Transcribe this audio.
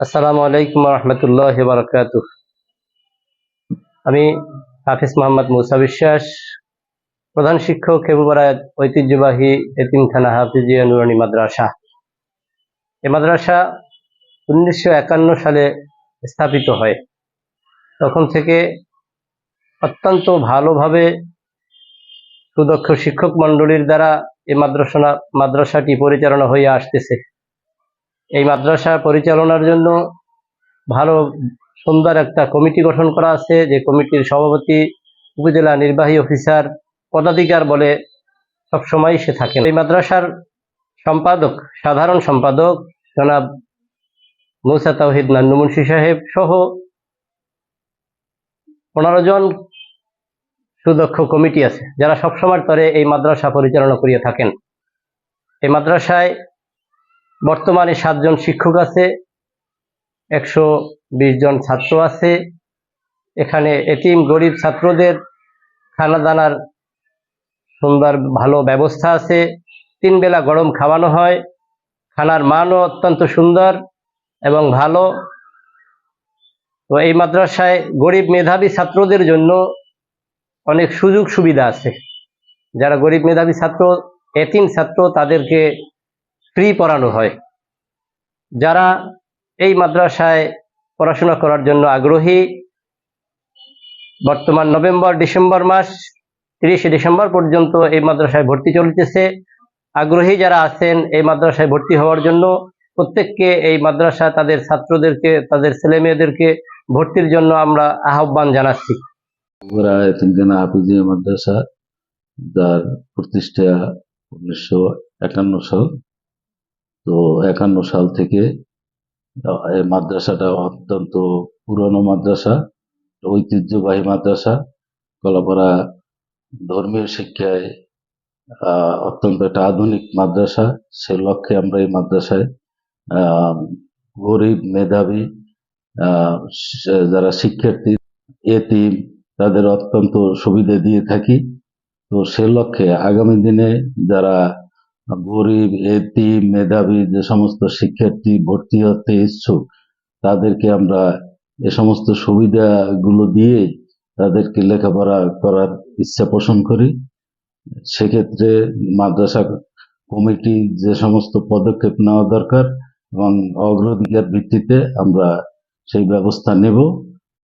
আসসালামু আলাইকুম রহমতুল্লাহ বারকাত আমি হাফিজ মোহাম্মদ মুসা বিশ্বাস, প্রধান শিক্ষক খেবুপাড়া ঐতিহ্যবাহী এতিমখানা হাফিজিয়া নুরানি মাদ্রাসা। এ মাদ্রাসা উনিশশো একান্ন সালে স্থাপিত হয়। তখন থেকে অত্যন্ত ভালোভাবে সুদক্ষ শিক্ষক মণ্ডলীর দ্বারা এ মাদ্রাসা মাদ্রাসাটি পরিচালনা হয়ে আসতেছে। এই মাদ্রাসা পরিচালনার জন্য ভালো, সুন্দর একটা কমিটি গঠন করা আছে। যে কমিটির সভাপতি উপজেলা নির্বাহী অফিসার পদাধিকার বলে সবসময় সে থাকেন। এই মাদ্রাসার সম্পাদক, সাধারণ সম্পাদক জনাব মৌসা তাহিদ নান্নু মুন্সি সাহেব সহ পনেরো জন সুদক্ষ কমিটি আছে, যারা সবসময় তরে এই মাদ্রাসা পরিচালনা করিয়া থাকেন। এই মাদ্রাসায় বর্তমানে সাতজন শিক্ষক আছে, একশো বিশ জন ছাত্র আছে। এখানে এটিম গরিব ছাত্রদের খানা দানার সুন্দর ভালো ব্যবস্থা আছে। তিন বেলা গরম খাওয়ানো হয়। খানার মানও অত্যন্ত সুন্দর এবং ভালো। তো এই মাদ্রাসায় গরিব মেধাবী ছাত্রদের জন্য অনেক সুযোগ সুবিধা আছে। যারা গরিব মেধাবী ছাত্র, এতিম ছাত্র, তাদেরকে ফ্রি পড়ানো হয়। যারা এই মাদ্রাসায় পড়াশোনা করার জন্য আগ্রহী, বর্তমান নভেম্বর, ডিসেম্বর মাস, তিরিশে ডিসেম্বর পর্যন্ত এই মাদ্রাসায় ভর্তি চলতেছে। আগ্রহী যারা আছেন এই মাদ্রাসায় ভর্তি হওয়ার জন্য, প্রত্যেককে এই মাদ্রাসা তাদের ছাত্রদেরকে, তাদের ছেলে মেয়েদেরকে ভর্তির জন্য আমরা আহ্বান জানাচ্ছি। মাদ্রাসা, যার প্রতিষ্ঠা উনিশশো একান্ন সাল। তো একান্ন সাল থেকে এই মাদ্রাসাটা অত্যন্ত পুরনো মাদ্রাসা, ঐতিহ্যবাহী মাদ্রাসা। কলাপাড়া ধর্মীয় শিক্ষায় অত্যন্ত একটা আধুনিক মাদ্রাসা। সে লক্ষ্যে আমরা এই মাদ্রাসায় গরিব মেধাবী যারা শিক্ষার্থী, এতিম, তাদের অত্যন্ত সুবিধা দিয়ে থাকি। তো সে লক্ষ্যে আগামী দিনে যারা গরিব, এতিম, মেধাবী যে সমস্ত শিক্ষার্থী ভর্তি হতে ইচ্ছুক, তাদেরকে আমরা এ সমস্ত সুবিধাগুলো দিয়ে তাদেরকে লেখাপড়া করার ইচ্ছা পোষণ করি। সেক্ষেত্রে মাদ্রাসা কমিটি যে সমস্ত পদক্ষেপ নেওয়া দরকার এবং অগ্রাধিকার ভিত্তিতে আমরা সেই ব্যবস্থা নেব।